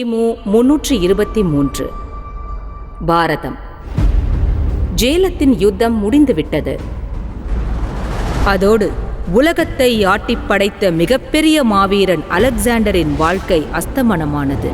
கிமு முன்னூற்றி இருபத்தி மூன்று. பாரதம். ஜேலத்தின் யுத்தம் முடிந்துவிட்டது. அதோடு உலகத்தை ஆட்டி படைத்த மிகப்பெரிய மாவீரன் அலெக்சாண்டரின் வாழ்க்கை அஸ்தமனமானது.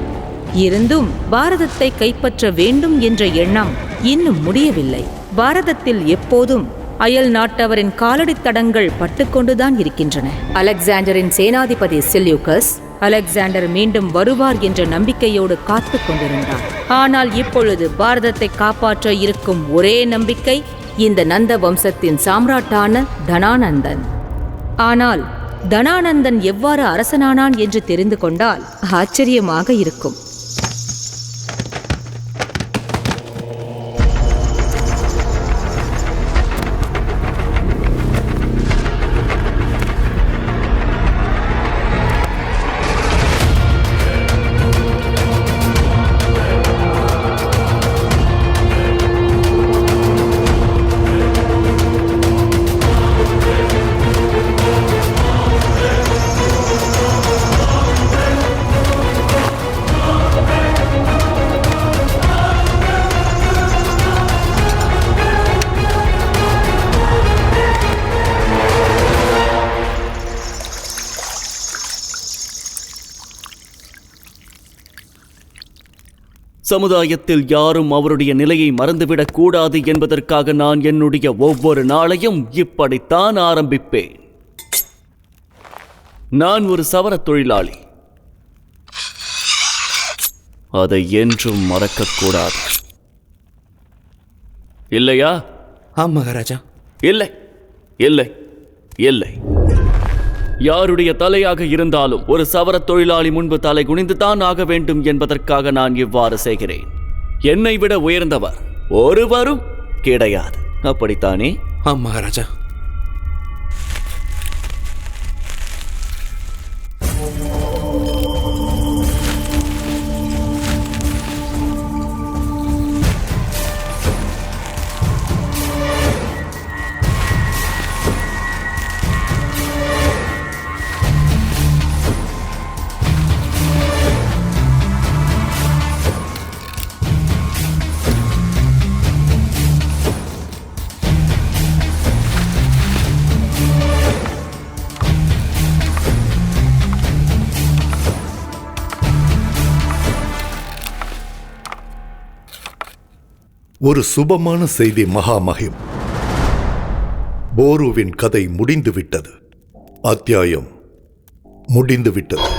இருந்தும் பாரதத்தை கைப்பற்ற வேண்டும் என்ற எண்ணம் இன்னும் முடியவில்லை. பாரதத்தில் எப்போதும் அயல் நாட்டவரின் காலடி தடங்கள் பட்டுக்கொண்டுதான் இருக்கின்றன. அலெக்சாண்டரின் சேனாதிபதி செல்யூக்கஸ் அலெக்சாண்டர் மீண்டும் வருவார் என்ற நம்பிக்கையோடு காத்து கொண்டிருந்தார். ஆனால் இப்பொழுது பாரதத்தை காப்பாற்ற இருக்கும் ஒரே நம்பிக்கை இந்த நந்த வம்சத்தின் சாம்ராட்டான தனானந்தன். ஆனால் தனானந்தன் எவ்வாறு அரசனானான் என்று தெரிந்து கொண்டால் ஆச்சரியமாக இருக்கும். சமுதாயத்தில் யாரும் அவருடைய நிலையை மறந்துவிடக் கூடாது என்பதற்காக நான் என்னுடைய ஒவ்வொரு நாளையும் இப்படித்தான் ஆரம்பிப்பேன். நான் ஒரு சவரத் தொழிலாளி. அதை என்றும் மறக்கக்கூடாது இல்லையா? ஆம் மகாராஜா. இல்லை. இல்லை. இல்லை. யாருடைய தலையாக இருந்தாலும் ஒரு சவர தொழிலாளி முன்பு தலை குனிந்துதான் ஆக வேண்டும் என்பதற்காக நான் இவ்வாறு செய்கிறேன். என்னை விட உயர்ந்தவர் ஒருவரும் கிடையாது. அப்படித்தானே? ஆமா மகாராஜா. ஒரு சுபமான செய்தி மகாமகிம். போருவின் கதை முடிந்துவிட்டது. அத்தியாயம் முடிந்துவிட்டது.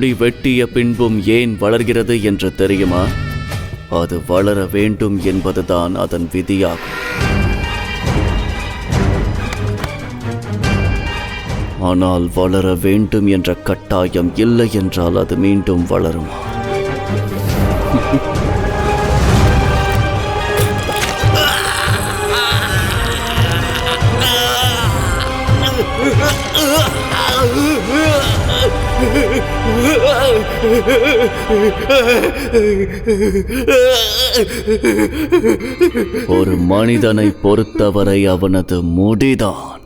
முடி வெட்டிய பின்பும் ஏன் வளர்கிறது என்று தெரியுமா? அது வளர வேண்டும் என்பதுதான் அதன் விதியாகும். ஆனால் வளர வேண்டும் என்ற கட்டாயம் இல்லை என்றால் அது மீண்டும் வளருமா? ஒரு மனிதனை பொறுத்தவரை அவனது முடிதான்.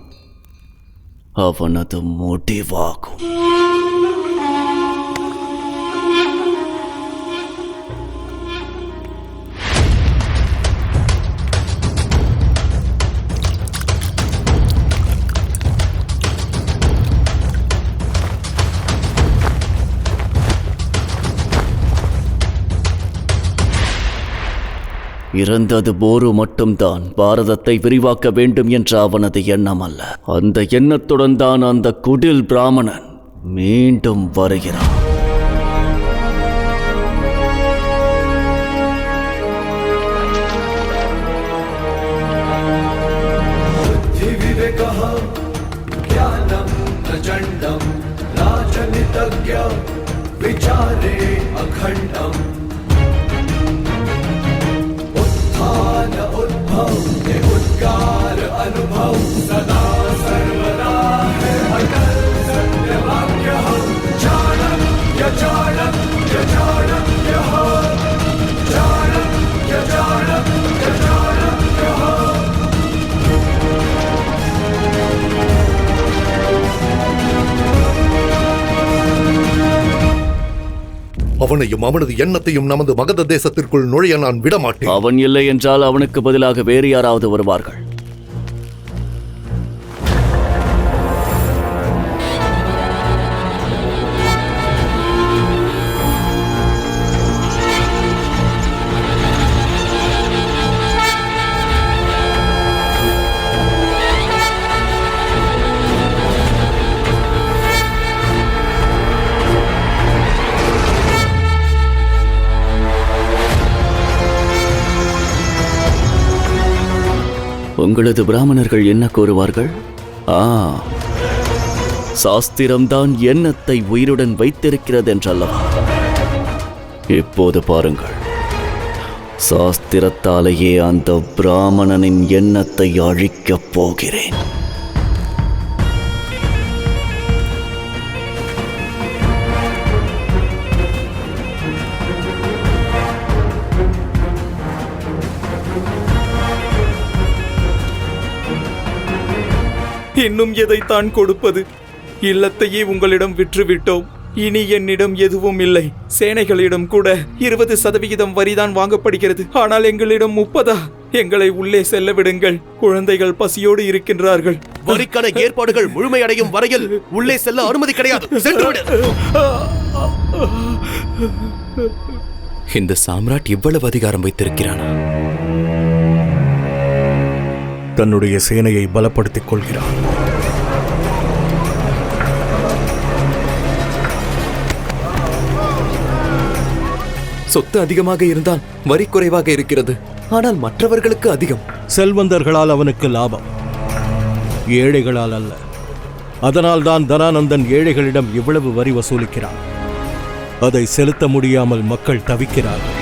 அவனது முடிவாகும். இறந்தது போரு மட்டும்தான். பாரதத்தை விரிவாக்க வேண்டும் என்ற அவனது எண்ணம் அல்ல. அந்த எண்ணத்துடன் தான் அந்த குடில் பிராமணன் மீண்டும் வருகிறான். அவனையும் அவனது எண்ணத்தையும் நமது மகத தேசத்திற்குள் நுழைய நான் விடமாட்டேன். அவன் இல்லை என்றால் அவனுக்கு பதிலாக வேறு யாராவது வருவார்கள். உங்களது பிராமணர்கள் என்ன கூறுவார்கள்? ஆ சாஸ்திரம்தான் எண்ணத்தை உயிருடன் வைத்திருக்கிறது என்றல்லவா இப்போது பாருங்கள். சாஸ்திரத்தாலேயே அந்த பிராமணனின் எண்ணத்தை அழிக்கப் போகிறேன். இன்னும் எதைத்தான் கொடுப்பது? இல்லத்தையே உங்களிடம் விற்றுவிட்டோம். இனி என்னிடம் எதுவும் இல்லை. சேனைகளிடம் கூட இருபது சதவிகிதம் வரிதான் வாங்கப்படுகிறது. ஆனால் எங்களிடம் முப்பதா? எங்களை உள்ளே செல்ல விடுங்கள். குழந்தைகள் பசியோடு இருக்கின்றார்கள். வரிக்கான ஏற்பாடுகள் முழுமையடையும் வரையில் உள்ளே செல்ல அனுமதி கிடையாது. சென்று விடு. இந்த சாம்ராட் இவ்வளவு அதிகாரம் வைத்திருக்கிறானா? தன்னுடைய சேனையை பலப்படுத்திக் கொள்கிறான். சொத்து அதிகமாக இருந்தால் வரி குறைவாக இருக்கிறது. ஆனால் மற்றவர்களுக்கு அதிகம். செல்வந்தர்களால் அவனுக்கு லாபம். ஏழைகளால் அல்ல. அதனால் தான் தனானந்தன் ஏழைகளிடம் இவ்வளவு வரி வசூலிக்கிறான். அதை செலுத்த முடியாமல் மக்கள் தவிக்கிறார்கள்.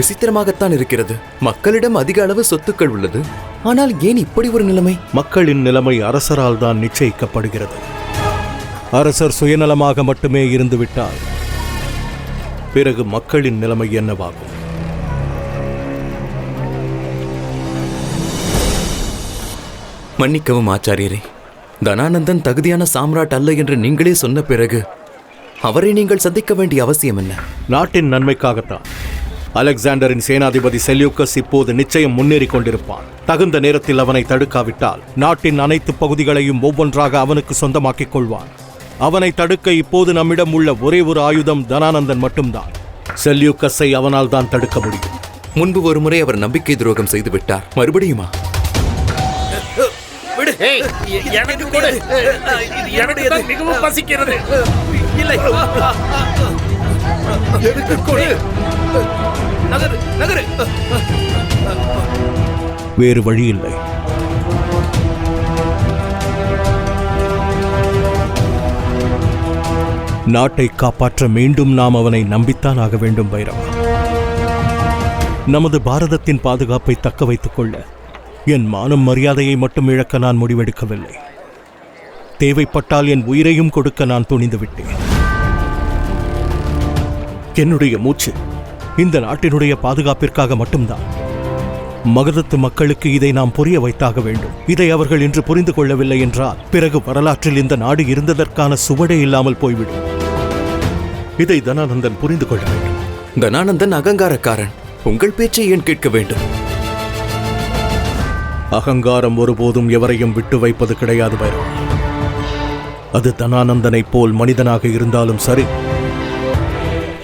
விசித்திரமாகத்தான் இருக்கிறது. மக்களிடம் அதிக அளவு சொத்துக்கள் உள்ளது. ஆனால் ஏன் இப்படி ஒரு நிலைமை? மக்களின் நிலைமை அரசரால் தான் நிச்சயிக்கப்படுகிறது. அரசர் சுயநலமாக மட்டுமே இருந்துவிட்டால் பிறகு மக்களின் நிலைமை என்னவாகும்? மன்னிக்கவும் ஆச்சாரியரே தனானந்தன் தகுதியான சாம்ராட் அல்ல என்று நீங்களே சொன்ன பிறகு அவரை நீங்கள் சந்திக்க வேண்டிய அவசியம் என்ன? நாட்டின் நன்மைக்காகத்தான். அலெக்சாண்டரின் சேனாதிபதி செல்யூக்கஸ் இப்போது நிச்சயம் முன்னேறிக் கொண்டிருப்பான். தகுந்த நேரத்தில் அவனை தடுக்காவிட்டால் நாட்டின் அனைத்து பகுதிகளையும் ஒவ்வொன்றாக அவனுக்கு சொந்தமாக்கிக் கொள்வான். அவனை தடுக்க இப்போது நம்மிடம் உள்ள ஒரே ஒரு ஆயுதம் தனானந்தன் மட்டும்தான். செல்யூக்கஸை அவனால் தான் தடுக்க முடியும். முன்பு ஒரு முறை அவர் நம்பிக்கை துரோகம் செய்து விட்டார். மறுபடியுமா? எனக்கு கூட. எனக்கு தான் மிகவும் பசிக்கிறது. இல்லை. எனக்கு கொடு. நகரு நகரு. வேறு வழி இல்லை. நாட்டை காப்பாற்ற மீண்டும் நாம் அவனை நம்பித்தான் ஆக வேண்டும் பைரவா. நமது பாரதத்தின் பாதுகாப்பை தக்க வைத்துக் கொள்ள என் மானம் மரியாதையை மட்டும் இழக்க நான் முடிவெடுக்கவில்லை. தேவைப்பட்டால் என் உயிரையும் கொடுக்க நான் துணிந்து விட்டேன் என்னுடைய மூச்சு இந்த நாட்டினுடைய பாதுகாப்பிற்காக மட்டும்தான். மகதத்து மக்களுக்கு இதை நாம் புரிய வைத்தாக வேண்டும். இதை அவர்கள் இன்று புரிந்து கொள்ளவில்லை என்றால் பிறகு வரலாற்றில் இந்த நாடு இருந்ததற்கான சுவடே இல்லாமல் போய்விடும். இதை தனானந்தன் புரிந்து கொள்ள வேண்டும். தனானந்தன் அகங்காரக்காரன். உங்கள் பேச்சை ஏன் கேட்க வேண்டும்? அகங்காரம் ஒருபோதும் எவரையும் விட்டு வைப்பது கிடையாது பைரவா. அது தனானந்தனைப் போல் மனிதனாக இருந்தாலும் சரி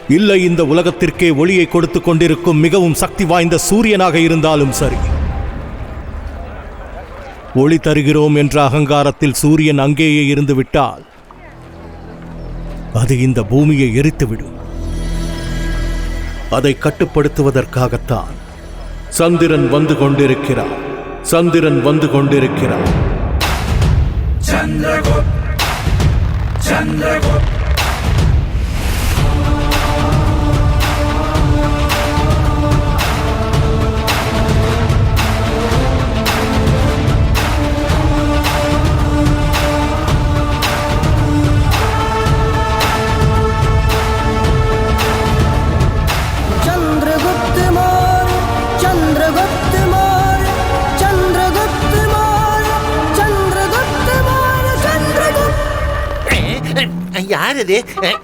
இல்லை இந்த உலகத்திற்கே ஒளியை கொடுத்து கொண்டிருக்கும் மிகவும் சக்தி வாய்ந்த சூரியனாக இருந்தாலும் சரி. ஒளி தருகிறோம் என்ற அகங்காரத்தில் சூரியன் அங்கேயே இருந்து விட்டால் அது இந்த பூமியை எரித்துவிடும். அதை கட்டுப்படுத்துவதற்காகத்தான் சந்திரன் வந்து கொண்டிருக்கிறார். சந்திரன் வந்து கொண்டிருக்கிறார். சந்திரகுப்த் சந்திரகுப்த். அஹ்.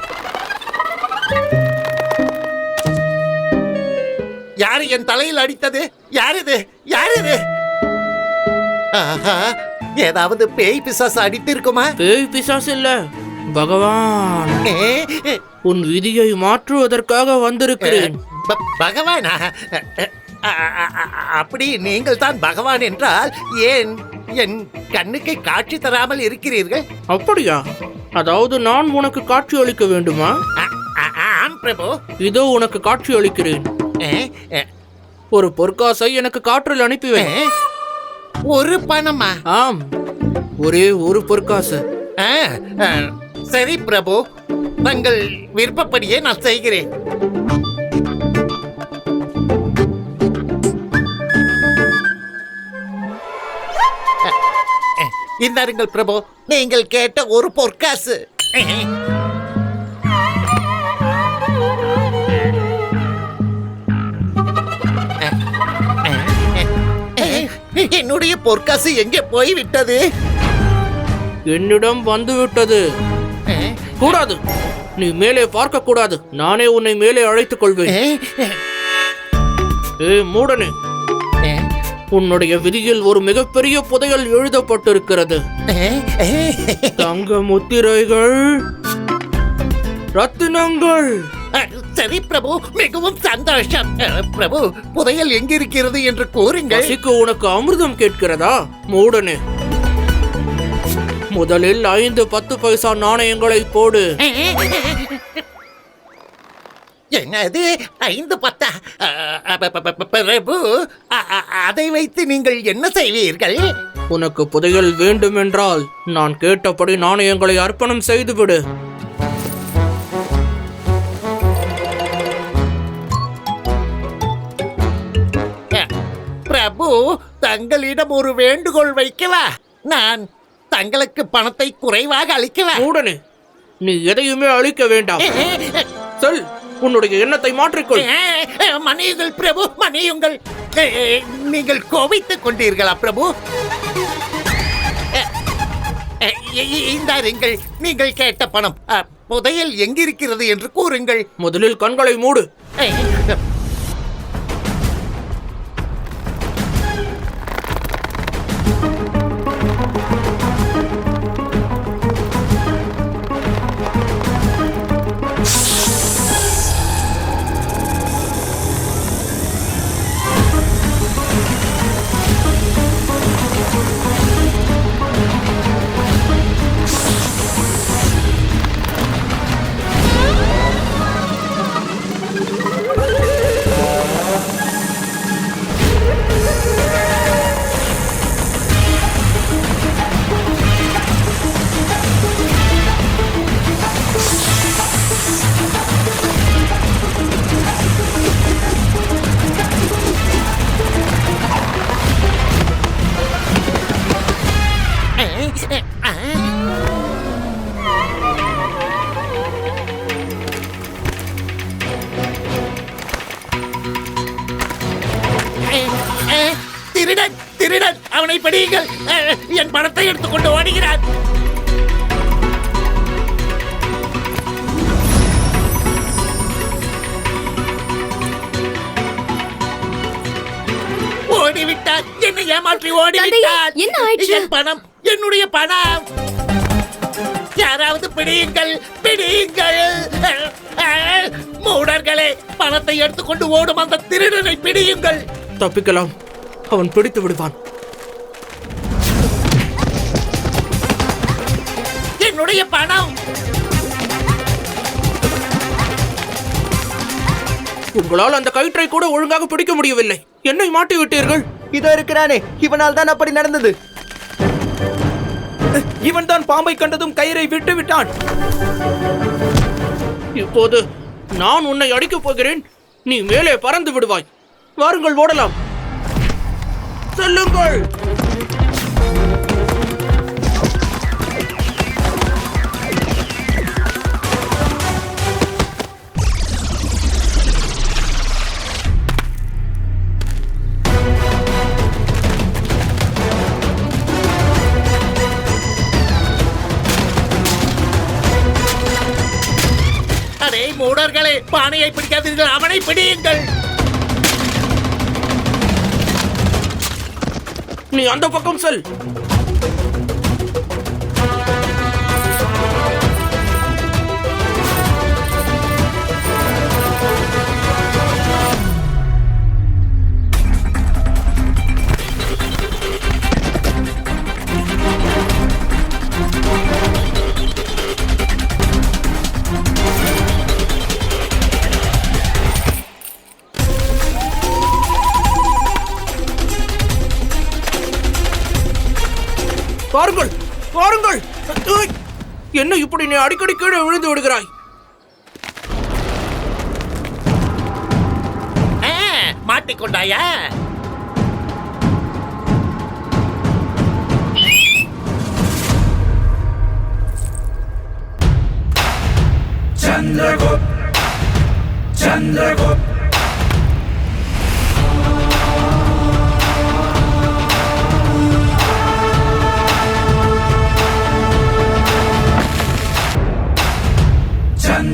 யார் என் தலையில் அடித்தது? யார் இது யார் இது ஆஹா, ஏதாவது பேய் பிசாசு அடித்திருக்குமா? பேய் பிசாசு இல்ல. பகவான். ஏ, உன் விதியை மாற்றுவதற்காக வந்திருக்கிறேன். ப- பகவானா? அ- அ- அ- அப்படி நீங்கள் தான் பகவான் என்றால் ஏன் என் கண்ணுக்கு காட்சி தராமல் இருக்கிறீர்கள்? அப்படியா? அதாவது நான் உனக்கு காட்சி அளிக்க வேண்டுமா? ஆம் பிரபு. இதோ உனக்கு காட்சி அளிக்கிறேன். ஒரு பொற்காசை எனக்கு காற்றில் அனுப்பி வை. ஏ, ஒரு பணமா? ஆம் ஒரே ஒரு பொற்காசு. சரி பிரபு. தங்கள் விருப்பப்படியே நான் செய்கிறேன். இந்தாருங்கள் பிரபு நீங்கள் கேட்ட ஒரு பொற்காசு. என்னுடைய பொற்காசு எங்கே போய் விட்டது என்னிடம் வந்து விட்டது கூடாது. நீ மேலே பார்க்க கூடாது நானே உன்னை மேலே அழைத்துக் கொள்வேன் ஏ. மூடனே. உன்னுடைய விதியில் ஒரு மிகப்பெரிய புதையல் எழுதப்பட்டிருக்கிறது தங்க முத்திரைகள் ரத்தினங்கள் சரி பிரபு மிகவும் சந்தோஷம் பிரபு புதையல் எங்கிருக்கிறது என்று கூறுங்கள் பசிக்கு உனக்கு அமிர்தம் கேட்கிறதா மூடனே முதலில் ஐந்து பத்து பைசா நாணயங்களை போடு என்னது? ஐந்து பத்தா? பிரபு அதை வைத்து நீங்கள் என்ன செய்வீர்கள்? உனக்கு புதையல் வேண்டுமென்றால் நான் கேட்டபடி நாணயங்களை அர்ப்பணம் செய்துவிடு. பிரபு தங்களிடம் ஒரு வேண்டுகோள் வைக்கவா? நான் தங்களுக்கு பணத்தை குறைவாக அளிக்கவா? மூடனே நீ எதையுமே அழிக்க வேண்டாம். சொல். உன்னுடைய எண்ணத்தை மாற்றிக்கொள். மன்னியுங்கள் பிரபு அஹ், நீங்கள் கோபித்துக் கொண்டீர்களா பிரபு? இந்தாருங்கள் நீங்கள் கேட்ட பணம் புதையல் எங்கிருக்கிறது என்று கூறுங்கள். முதலில் கண்களை மூடு. ஓடிவிட்டான் என்னை ஏமாற்றி ஓடிவிட்டான் என்ன ஆயிற்று? என் பணம் என்னுடைய பணம். யாராவது பிடியுங்கள் பிடியுங்கள். மூடர்களே பணத்தை எடுத்துக்கொண்டு ஓடும் அந்த திருடனை பிடியுங்கள். தப்பிக்கலாம். அவன் பிடித்து விடுவான். என்னுடைய பணம். உங்களால் அந்த கயிற்றை கூட ஒழுங்காக பிடிக்க முடியவில்லை. என்னை மாட்டி விட்டீர்கள்? இதோ இருக்கிறானே இவனால் தான் அப்படி நடந்தது. இவன் தான் பாம்பை கண்டதும் கயிறை விட்டு விட்டான். இப்போது நான் உன்னை அடிக்கப் போகிறேன். நீ மேலே பறந்து விடுவாய். வாருங்கள் ஓடலாம். செல்லுங்கள். மூடர்களே பிடிக்காதீர்கள் அவனை பிடியுங்கள். நீ அந்த பக்கம் செல். என்ன இப்படி நீ அடிக்கடி கீழே விழுந்து விடுகிறாய்? மாட்டிக்கொண்டாயா Chandragupta Chandragupta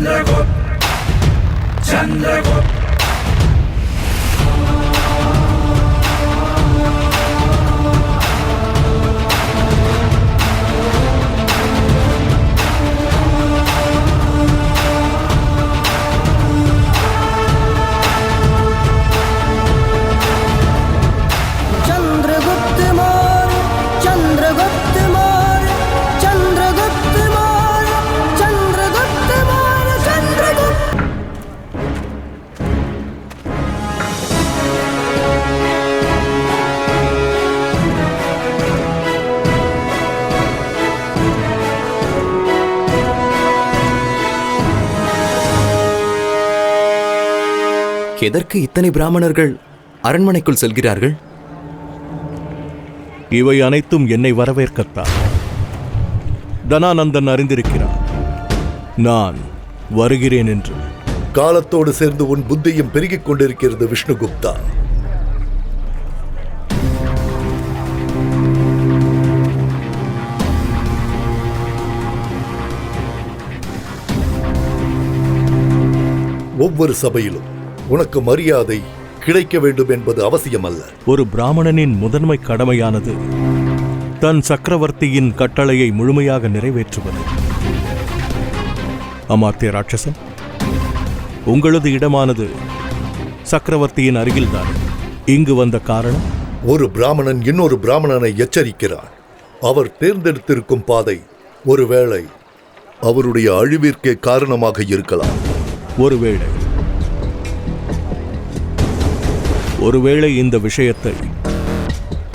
Chandragupta Chandragupta எதற்கு இத்தனை பிராமணர்கள் அரண்மனைக்குள் செல்கிறார்கள்? இவை அனைத்தும் என்னை வரவேற்கத்தான் தனானந்தன் அறிந்திருக்கிறார் நான் வருகிறேன் என்று. காலத்தோடு சேர்ந்து உன் புத்தியும் பெருகிக் கொண்டிருக்கிறது விஷ்ணுகுப்தா. ஒவ்வொரு சபையிலும் உனக்கு மரியாதை கிடைக்க வேண்டும் என்பது அவசியமல்ல. ஒரு பிராமணனின் முதன்மை கடமையானது தன் சக்கரவர்த்தியின் கட்டளையை முழுமையாக நிறைவேற்றுவது. அமாத்திய ராட்சசன் உங்களது இடமானது சக்கரவர்த்தியின் அருகில்தான். இங்கு வந்த காரணம்? ஒரு பிராமணன் இன்னொரு பிராமணனை எச்சரிக்கிறான். அவர் தேர்ந்தெடுத்திருக்கும் பாதை ஒருவேளை அவருடைய அழிவிற்கே காரணமாக இருக்கலாம். ஒருவேளை ஒருவேளை இந்த விஷயத்தை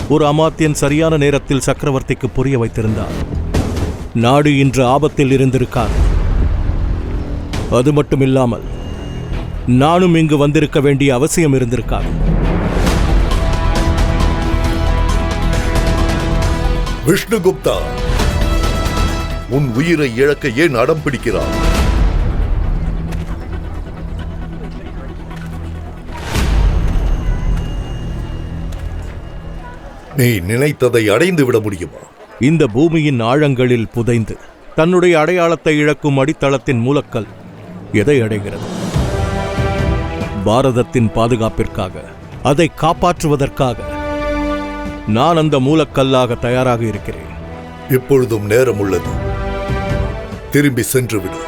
ஒரு அமாத்தியன் சரியான நேரத்தில் சக்கரவர்த்திக்கு புரிய வைத்திருந்தார். நாடு இன்று ஆபத்தில் இருந்திருக்கார் அது மட்டுமில்லாமல் நானும் இங்கு வந்திருக்க வேண்டிய அவசியம் இருந்திருக்கார் விஷ்ணுகுப்தா உன் உயிரை இழக்க ஏன் அடம் பிடிக்கிறார் நீ நினைத்ததை அடைந்து விட முடியுமா? இந்த பூமியின் ஆழங்களில் புதைந்து தன்னுடைய அடையாளத்தை இழக்கும் அடித்தளத்தின் மூலக்கல் எதை அடைகிறது? பாரதத்தின் பாதுகாப்பிற்காக அதை காப்பாற்றுவதற்காக நான் அந்த மூலக்கல்லாக தயாராக இருக்கிறேன். இப்பொழுதும் நேரம் உள்ளது. திரும்பி சென்று விடு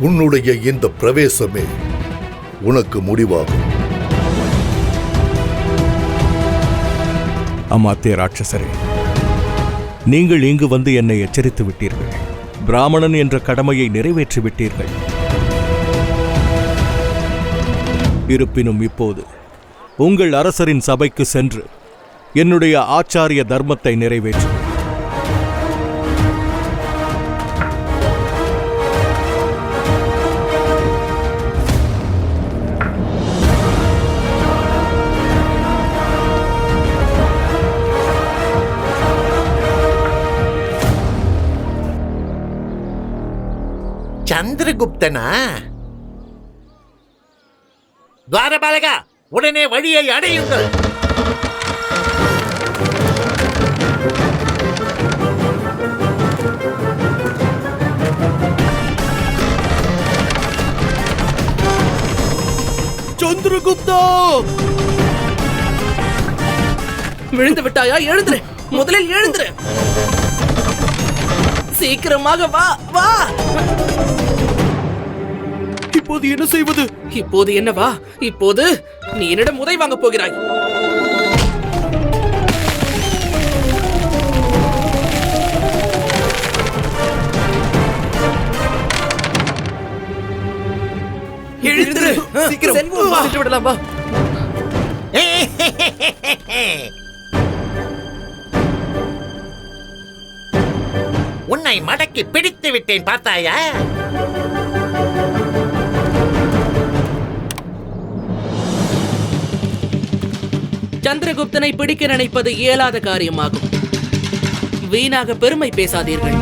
உன்னுடைய இந்த பிரவேசமே உனக்கு முடிவாகும். அமாத்திய ராட்சசரே நீங்கள் இங்கு வந்து என்னை எச்சரித்து விட்டீர்கள். பிராமணன் என்ற கடமையை நிறைவேற்றி விட்டீர்கள். இருப்பினும் இப்போது உங்கள் அரசரின் சபைக்கு சென்று என்னுடைய ஆச்சாரிய தர்மத்தை நிறைவேற்றும் சந்திரகுப்தனா துவாரபாலகா உடனே வழியை அடையுங்கள். சந்திரகுப்தா! விழுந்து விட்டாயா? எழுந்துரு. முதலில் எழுந்துரு. சீக்கிரமாக வா வா. இப்போது என்ன செய்வது? இப்போது என்ன வா இப்போது நீ என்னிடம் உதை வாங்க போகிறாய். எழுந்துரு. சீக்கிரம். விடலாம் வா. உன்னை மடக்கி பிடித்து விட்டேன் பார்த்தாயா? சந்திரகுப்தனை பிடிக்க நினைப்பது இயலாத காரியமாகும். வீணாக பெருமை பேசாதீர்கள்.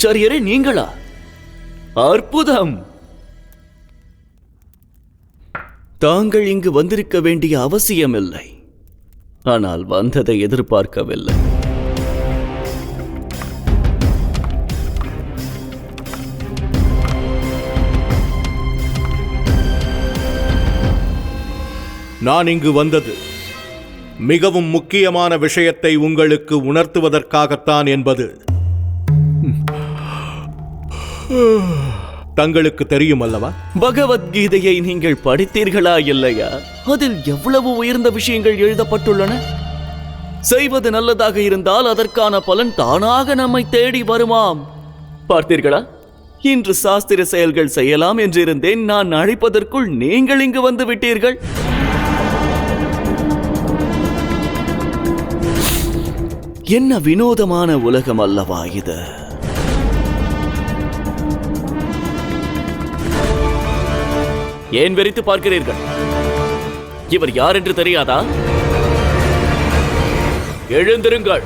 ஆச்சாரியரே நீங்களா? அற்புதம்! தாங்கள் இங்கு வந்திருக்க வேண்டிய அவசியமில்லை. ஆனால் வந்ததை எதிர்பார்க்கவில்லை. நான் இங்கு வந்தது மிகவும் முக்கியமான விஷயத்தை உங்களுக்கு உணர்த்துவதற்காகத்தான் என்பது. தங்களுக்கு தெரியும் அல்லவா பகவத்கீதையை நீங்கள் படித்தீர்களா இல்லையா? அதில் எவ்வளவு உயர்ந்த விஷயங்கள் எழுதப்பட்டுள்ளன? செய்வது நல்லதாக இருந்தால் அதற்கான பலன் தானாக நம்மை தேடி வருமாம். பார்த்தீர்களா? இன்று சாஸ்திர செயல்கள் செய்யலாம் என்றிருந்தேன். நான் அழைப்பதற்குள் நீங்கள் இங்கு வந்து விட்டீர்கள். என்ன வினோதமான உலகம் அல்லவா இது? ஏன் வெறித்து பார்க்கிறீர்கள்? இவர் யார் என்று தெரியாதா? எழுந்திருங்கள்.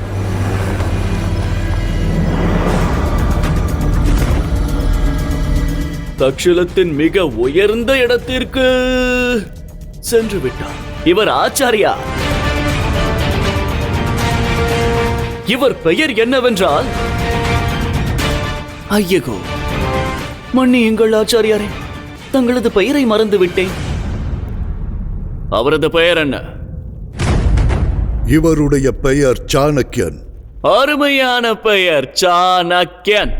தக்ஷலத்தின் மிக உயர்ந்த இடத்திற்கு சென்று விட்டார். இவர் ஆச்சாரியா? இவர் பெயர் என்னவென்றால்? ஐயகோ மன்னியுங்கள் ஆச்சாரியாரே. தங்களது பெயரை மறந்து விட்டேன் அவரது பெயர் என்ன? இவருடைய பெயர் சாணக்கியன் அருமையான பெயர் சாணக்கியன்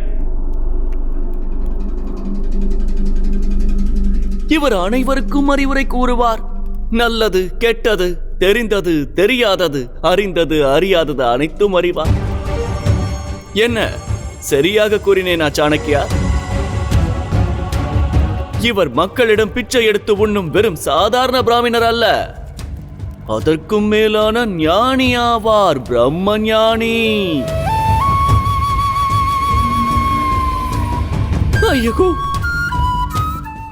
இவர் அனைவருக்கும் அறிவுரை கூறுவார். நல்லது கெட்டது தெரிந்தது தெரியாதது அறிந்தது அறியாதது அனைத்தும் அறிவார். என்ன? சரியாக கூறினேனா சாணக்கியா இவர் மக்களிடம் பிச்சை எடுத்து உண்ணும் வெறும் சாதாரண பிராமணர் அல்ல. அதற்கும் மேலான ஞானி ஆவார் பிரம்ம ஞானி ஐயோ!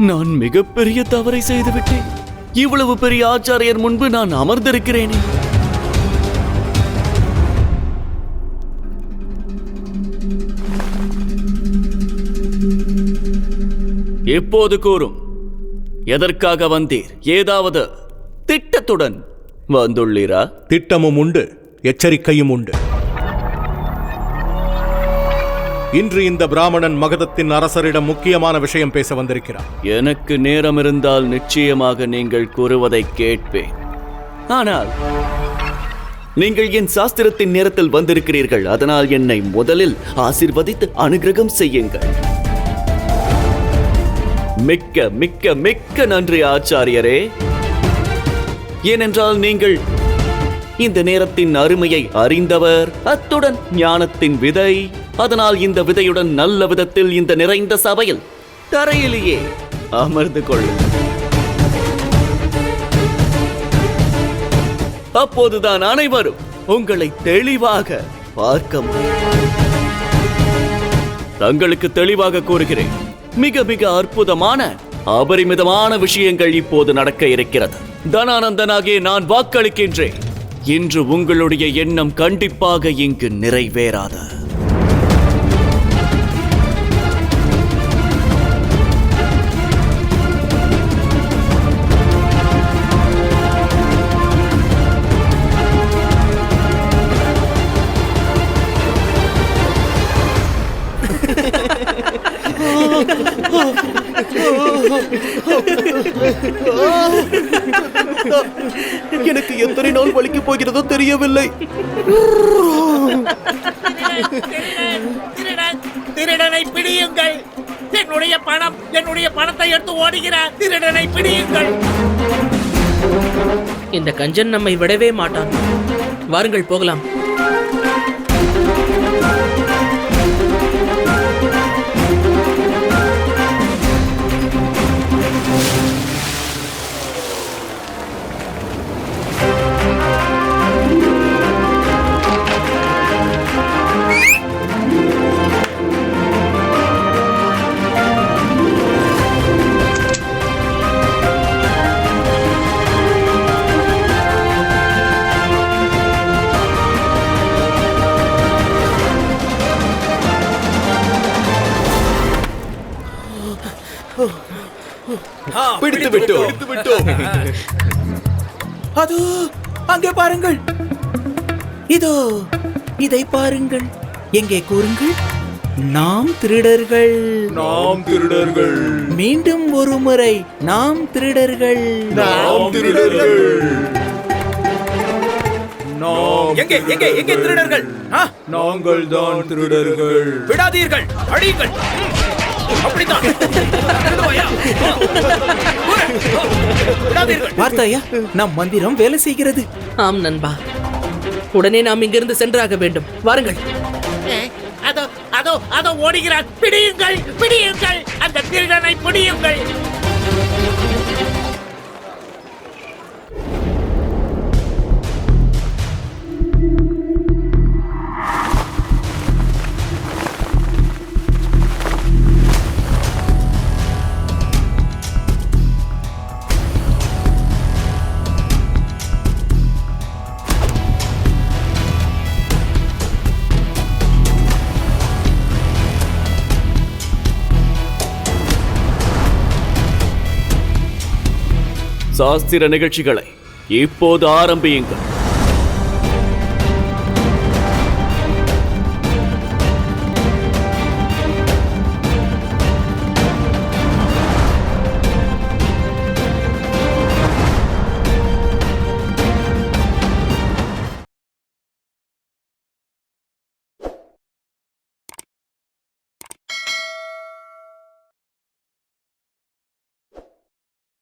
நான் மிகப்பெரிய தவறை செய்துவிட்டேன். இவ்வளவு பெரிய ஆச்சாரியர் முன்பு நான் அமர்ந்திருக்கிறேனே. எப்போது கூறும். எதற்காக வந்தீர்? ஏதாவது திட்டத்துடன் வந்துள்ளீரா? திட்டமும் உண்டு எச்சரிக்கையும் உண்டு. இன்று இந்த பிராமணன் மகதத்தின் அரசரிடம் முக்கியமான விஷயம் பேச வந்திருக்கிறார் எனக்கு நேரம் இருந்தால் நிச்சயமாக நீங்கள் கூறுவதை கேட்பேன். ஆனால் நீங்கள் என் சாஸ்திரத்தின் நேரத்தில் வந்திருக்கிறீர்கள் அதனால் என்னை முதலில் ஆசிர்வதித்து அனுகிரகம் செய்யுங்கள். மிக்க மிக்க மிக்க நன்றி ஆச்சாரியரே. ஏனென்றால் நீங்கள் இந்த நேரத்தின் அருமையை அறிந்தவர் அத்துடன் ஞானத்தின் விதை அதனால் இந்த விதையுடன் நல்ல விதத்தில் இந்த நிறைந்த சபையில் தரையிலேயே அமர்ந்து கொள்ளும். அப்போதுதான் அனைவரும் உங்களை தெளிவாக பார்க்க முடியும். தங்களுக்கு தெளிவாக கூறுகிறேன். மிக மிக அற்புதமான அபரிமிதமான விஷயங்கள் இப்போது நடக்க இருக்கிறது. தனானந்தனாகிய நான் வாக்களிக்கின்றேன். இன்று உங்களுடைய எண்ணம் கண்டிப்பாக இங்கு நிறைவேறாது. எனக்கு எத்தனை நாள் வலிக்க போகிறதோ தெரியவில்லை. திருடன் திருடனை பிடியுங்கள். என்னுடைய பணம் என்னுடைய பணத்தை எடுத்து ஓடுகிறார். திருடனை பிடியுங்கள். இந்த கஞ்சன் நம்மை விடவே மாட்டான். வாருங்கள் போகலாம். பிடித்து விட்டோம். அதோ அங்கே பாருங்கள். இதோ இதை பாருங்கள். எங்கே கூறுங்கள்? நாம் திருடர்கள். நாம் திருடர்கள். மீண்டும் ஒரு முறை நாம் திருடர்கள். நாம் திருடர்கள். எங்கே எங்கே எங்கே திருடர்கள். நாங்கள் தான் திருடர்கள். விடாதீர்கள். அடியுங்கள் ம், அப்படித்தான். பார்த்தாயா நம் மந்திரம் வேலை செய்கிறது. ஆம் நண்பா. உடனே நாம் இங்கிருந்து சென்றாக வேண்டும். வாருங்கள். ஏ, அதோ அதோ அதோ ஓடுகிறார். பிடியுங்கள் பிடியுங்கள். அந்த திருடனை பிடியுங்கள். சாஸ்திர நிகழ்ச்சிகளை இப்போது ஆரம்பியுங்கள்.